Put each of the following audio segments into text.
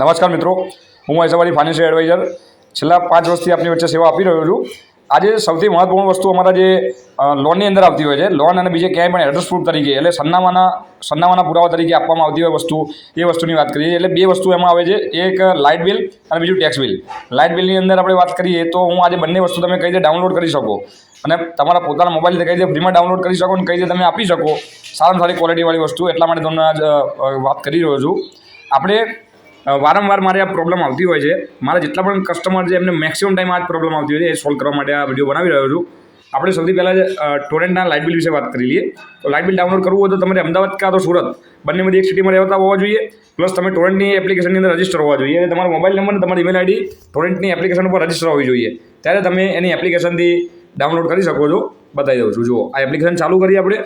નમસ્કાર મિત્રો, હું મહેસાવાડી ફાઇનાન્શિયલ એડવાઇઝર છેલ્લા પાંચ વર્ષથી આપની વચ્ચે સેવા આપી રહ્યો છું. આજે સૌથી મહત્વપૂર્ણ વસ્તુ અમારા જે લોનની અંદર આવતી હોય છે લોન અને બીજે ક્યાંય પણ એડ્રેસ પ્રૂફ તરીકે, એટલે સરનામાના સરનામાના પુરાવા તરીકે આપવામાં આવતી હોય વસ્તુ, એ વસ્તુની વાત કરીએ. એટલે બે વસ્તુ એમાં આવે છે. એક લાઇટ બિલ અને બીજું ટેક્સ બિલ લાઇટ બિલની અંદર આપણે વાત કરીએ તો હું આજે બંને વસ્તુ તમે કઈ રીતે ડાઉનલોડ કરી શકો અને તમારા પોતાના મોબાઈલથી કઈ રીતે ફ્રીમાં ડાઉનલોડ કરી શકો અને કઈ રીતે તમે આપી શકો, સારામાં સારી ક્વોલિટીવાળી વસ્તુ, એટલા માટે તમને વાત કરી રહ્યો છું. આપણે વારંવાર મારે આ પ્રોબ્લેમ આવતી હોય છે. મારા જેટલા પણ કસ્ટમર છે, એમને મેક્સિમમ ટાઈમ આ જ પ્રોબ્લેમ આવતી હોય છે, એ સોલ્વ કરવા માટે આ વીડિયો બનાવી રહ્યો છું. આપણે સૌથી પહેલાં ટોરેન્ટના લાઇટ બિલ વિશે વાત કરી લઈએ. તો લાઇટ બિલ ડાઉનલોડ કરવું હોય તો તમારે અમદાવાદ કાં તો સુરત. બંનેમાંથી એક સિટીમાં રહેતા હોવા જોઈએ. પ્લસ તમે ટોરેન્ટની એપ્લિકેશનની અંદર રજિસ્ટર હોવા જોઈએ. અને તમારો મોબાઈલ નંબર અને તમારી ઈમેલ આઈડી ટોરેન્ટની એપ્લિકેશન ઉપર રજિસ્ટર હોવી જોઈએ. ત્યારે તમે એની એપ્લિકેશનથી ડાઉનલોડ કરી શકો છો. બતાવી દઉં છું. જુઓ, આ એપ્લિકેશન ચાલુ કરીએ આપણે.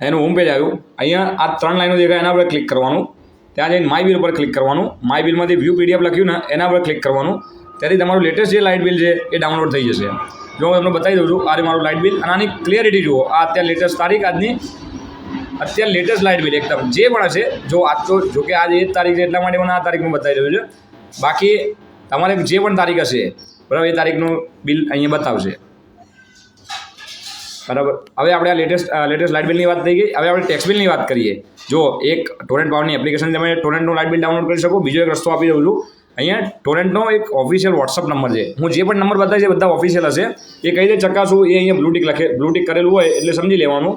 એનું હોમ પેજ આવ્યું. અહીંયા આ ત્રણ લાઈનો દેખાય, એના પર ક્લિક કરવાનું. ત્યાં જઈને માય બિલ પર ક્લિક કરવાનું. માય બિલમાંથી વ્યૂ પીડીએફ લખ્યું ને, એના પર ક્લિક કરવાનું. ત્યાંથી તમારું લેટેસ્ટ જે લાઇટ બિલ છે, એ ડાઉનલોડ થઈ જશે. જો હું તમને બતાવી દઉં છું, આ મારું લાઇટ બિલ અને આની ક્લિયરિટી જુઓ. આ અત્યારે લેટેસ્ટ તારીખ, આજની અત્યારે લેટેસ્ટ લાઇટ બિલ એકદમ. જે પણ હશે, જો આજ તો, જો કે આજે એ જ તારીખ છે, એટલા માટે મને આ તારીખમાં બતાવી રહ્યું છે. બાકી તમારે જે પણ તારીખ હશે, બરાબર, એ તારીખનું બિલ અહીંયા બતાવશે. બરાબર. હવે આપણે આ લેટેસ્ટ લેટેસ્ટ લાઇટ બિલની વાત થઈ ગઈ. હવે આપણે ટેક્સ બિલની વાત કરીએ. જો એક ટોરેન્ટ પાવરની એપ્લિકેશન તમે ટોરેન્ટનું લાઇટ બિલ ડાઉનલોડ કરી શકો. બીજો એક રસ્તો આપી દઉં છું. અહીંયા ટોરેન્ટનો એક ઓફિશિયલ વોટ્સઅપ નંબર છે. હું જે પણ નંબર બતાવીશ એ બધા ઓફિશિયલ હશે. એ કઈ રીતે ચકાસું એ અહીંયા બ્લુટિક લખે બ્લુટિક કરેલું હોય એટલે સમજી લેવાનું.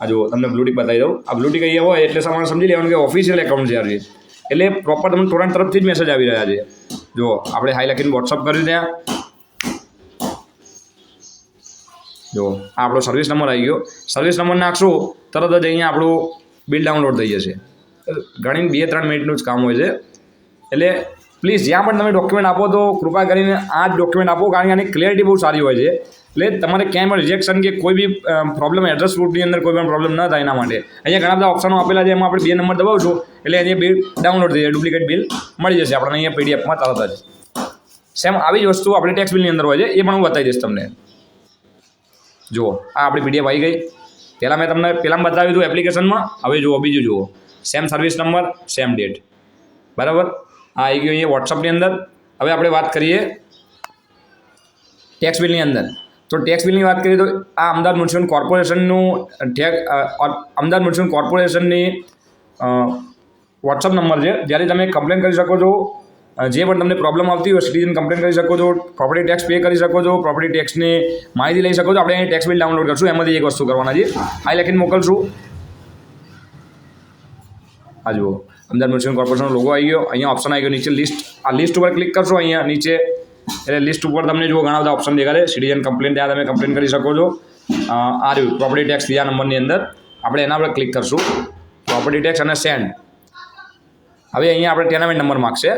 આ જો તમને બ્લુટિક બતાવી દઉં. આ બ્લુટિક અહીંયા હોય એટલે તમારે સમજી લેવાનું કે ઓફિશિયલ એકાઉન્ટ છે એટલે પ્રોપર તમને ટોરેન્ટ તરફથી જ મેસેજ આવી રહ્યા છે. જો આપણે હાઈ લખીને વોટ્સઅપ કર્યું ત્યાં. જો, આ આપણો સર્વિસ નંબર આવી ગયો. સર્વિસ નંબર નાખશું, તરત જ અહીંયા આપણું બિલ ડાઉનલોડ થઈ જશે. ઘણી બે ત્રણ મિનિટનું જ કામ હોય છે. એટલે પ્લીઝ જ્યાં પણ તમે ડોક્યુમેન્ટ આપો તો કૃપા કરીને આ જ ડોક્યુમેન્ટ આપો, કારણ કે આની ક્લિયરિટી બહુ સારી હોય છે. એટલે તમારે ક્યાંય પણ રિજેક્શન કે કોઈ બી પ્રોબ્લેમ એડ્રેસ પ્રૂફની અંદર કોઈ પણ પ્રોબ્લમ ન થાય એના માટે. અહીંયા ઘણા બધા ઓપ્શનો આપેલા છે, એમાં આપણે બે નંબર દબાવશું, એટલે અહીંયા બિલ ડાઉનલોડ થઈ જાય ડુપ્લિકેટ બિલ મળી જશે આપણને અહીંયા પીડીએફમાં તરત જ. સેમ આવી જ વસ્તુ આપણે ટેક્સ બિલની અંદર હોય છે, એ પણ હું બતાવી દઈશ તમને. જુઓ, આ આપણી પીડીએફ આવી ગઈ. પહેલાં મેં તમને, પહેલાં બતાવ્યું હતું એપ્લિકેશનમાં હવે જુઓ, બીજું જુઓ. Same service number same date બરાબર? આ આવી ગયું અહીંયા વોટ્સઅપની અંદર. હવે આપણે વાત કરીએ ટેક્સ બિલની અંદર. તો ટેક્સ બિલની વાત કરીએ તો આ અમદાવાદ મ્યુનિસિપલ કોર્પોરેશનનું ટેક અમદાવાદ મ્યુનિસિપલ કોર્પોરેશનની વોટ્સઅપ નંબર છે. જ્યારે તમે કમ્પ્લેન કરી શકો છો જે પણ તમને પ્રોબ્લેમ આવતી હોય સિટીઝન કમ્પ્લેન કરી શકો છો પ્રોપર્ટી ટેક્સ પે કરી શકો છો પ્રોપર્ટી ટેક્સની માહિતી લઈ શકો છો. આપણે અહીં ટેક્સ બિલ ડાઉનલોડ કરશું, એમાંથી એક વસ્તુ કરવાના છે. આ લખીને મોકલશું. આ જુઓ. અમદાવાદ મ્યુનિસિપલ કોર્પોરેશનનો લોગો આવી ગયો. અહીંયા ઓપ્શન આવી ગયો નીચે લિસ્ટ આ લિસ્ટ ઉપર ક્લિક કરશો અહીંયા નીચે. એટલે લિસ્ટ ઉપર તમને જુઓ ઘણા બધા ઓપ્શન દેખાડે સિટીઝન કમ્પ્લેન ત્યાં તમે કમ્પ્લેન કરી શકો છો. આ રહ્યું પ્રોપર્ટી ટેક્સ આ નંબરની અંદર. આપણે એના પર ક્લિક કરશું. પ્રોપર્ટી ટેક્સ અને સેન્ડ હવે અહીંયા આપણે ટેનામેન્ટ નંબર માગશે.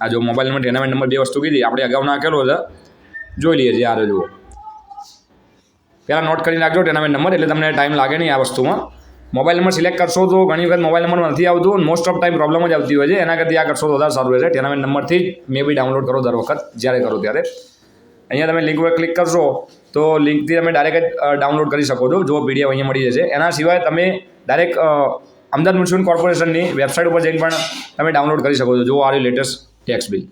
આ જો મોબાઈલ નંબર ટેનામેન્ટ નંબર બે વસ્તુ કીધી. આપણે અગાઉ નાખેલો છે. જોઈ લઈએ છીએ આ રહ્યો જુઓ. પહેલાં નોટ કરી નાખજો ટેનામેન્ટ નંબર એટલે તમને ટાઈમ લાગે નહીં આ વસ્તુમાં. મોબાઈલ નંબર સિલેક્ટ કરશો તો ઘણી વખત મોબાઈલ નંબર નથી આવતો. મોસ્ટ ઓફ ટાઈમ પ્રોબ્લેમ જ આવતી હોય છે. એના કરતી આ કરશો તો વધારે સારું રહેશે. ટેનામેન્ટ નંબરથી જ મે બી ડાઉનલોડ કરો દર વખત, જ્યારે કરો ત્યારે. અહીંયા તમે લિંક પર ક્લિક કરશો તો લિંકથી તમે ડાયરેક્ટ ડાઉનલોડ કરી શકો છો, જો પીડીએફ અહીંયા મળી જશે. એના સિવાય તમે ડાયરેક્ટ અમદાવાદ મ્યુનિસિપલ કોર્પોરેશનની વેબસાઇટ ઉપર જઈને પણ તમે ડાઉનલોડ કરી શકો છો. જો આ લેટેસ્ટ ટેક્સ બિલ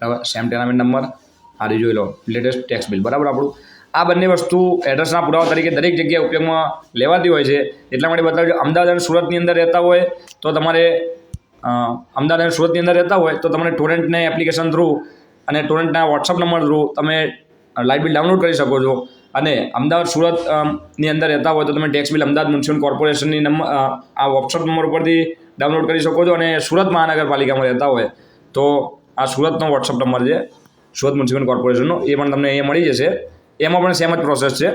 બરાબર? સેમ ટેનામેન્ટ નંબર હારી જોઈ લો લેટેસ્ટ ટેક્સ બિલ બરાબર આપણું? આ બંને વસ્તુ એડ્રેસના પુરાવા તરીકે દરેક જગ્યાએ ઉપયોગમાં લેવાતી હોય છે. એટલા માટે બતાવજો અમદાવાદ અને સુરતની અંદર રહેતા હોય તો તમારે અમદાવાદ અને સુરતની અંદર રહેતા હોય તો તમારે ટોરેન્ટને એપ્લિકેશન થ્રુ અને ટોરેન્ટના વોટ્સઅપ નંબર થ્રુ તમે લાઇટ બિલ ડાઉનલોડ કરી શકો છો. અને અમદાવાદ સુરતની અંદર રહેતા હોય તો તમે ટેક્સ બિલ અમદાવાદ મ્યુનિસિપલ કોર્પોરેશનની નંબર આ વોટ્સઅપ નંબર ઉપરથી ડાઉનલોડ કરી શકો છો અને સુરત મહાનગરપાલિકામાં રહેતા હોય તો આ સુરતનો વોટ્સઅપ નંબર છે, સુરત મ્યુનિસિપલ કોર્પોરેશનનો. એ પણ તમને અહીંયા મળી જશે. એમાં પણ સેમ જ પ્રોસેસ છે.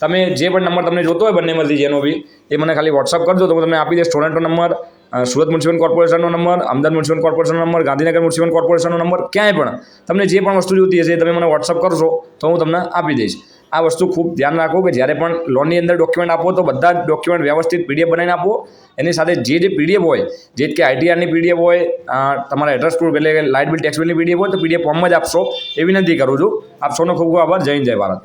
તમે જે પણ નંબર તમને જોતો હોય બંનેમાંથી જેનો બી, એ મને ખાલી વોટ્સઅપ કરજો. તો હું તમને આપી દઈશ. સ્ટુડન્ટનો નંબર સુરત મ્યુનિસિપલ કોર્પોરેશનનો નંબર, અમદાવાદ મ્યુનિસિપલ કોર્પોરેશનનો નંબર, ગાંધીનગર મ્યુનિસિપલ કોર્પોરેશનનો નંબર, ક્યાંય પણ. તમને જે પણ વસ્તુ જોતી હશે તમે મને વોટ્સઅપ કરશો તો હું તમને આપી દઈશ. આ વસ્તુ ખૂબ ધ્યાન રાખો કે જ્યારે પણ લોનની અંદર ડોક્યુમેન્ટ આપો, તો બધા જ ડોક્યુમેન્ટ વ્યવસ્થિત પીડીએફ બનાવીને આપો. એની સાથે જે જે પીડીએફ હોય, જે કે આઈટીઆરની પીડીએફ હોય તમારા એડ્રેસ પ્રૂફ એટલે લાઇટ બિલ ટેક્સ બિલની પીડીએફ હોય, તો પીડીએફ ફોર્મમાં જ આપશો. એ વિનંતી કરું છું. આપ સૌનો ખૂબ ખૂબ આભાર. જય જય ભારત.